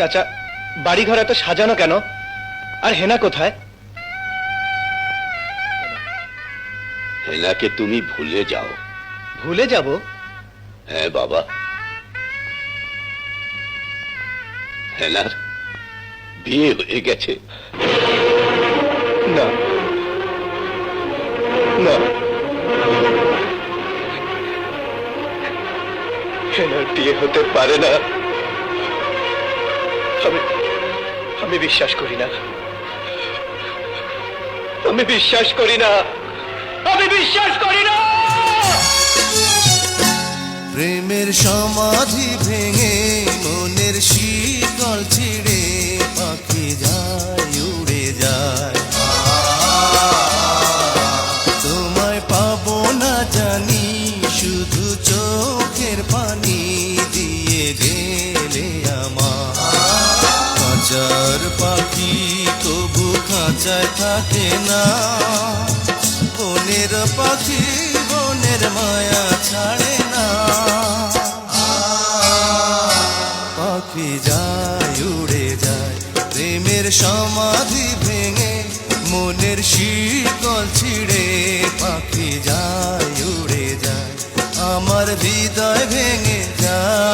চাচা বাড়ি ঘর এত সাজানো কেন? আর হেনা কোথায়? হেনাকে তুমি ভুলে যাও। ভুলে যাব? হ্যাঁ বাবা। হেনার বিয়ে হয়ে গেছে। না। না। হেনার বিয়ে হতে পারে না। আমি বিশ্বাস করি না। আমি বিশ্বাস করি না। আমি বিশ্বাস করি না। প্রেমের সমাধি ভেঙে মনের শীতল ছিড়ে পাখি যায়, উড়ে যায়। তোমায় পাবো না জানি, শুধু চোখের পানি খাঁচার পাখি তবু খাঁচায় থাকে না। বনের পাখি বনের মায়া ছাড়ে না। পাখি যায়, উড়ে যায়, প্রেমের সমাধি ভেঙে, মনের শীতল ছিড়ে। পাখি যায়, উড়ে যায়, আমার হৃদয় ভেঙে যায়।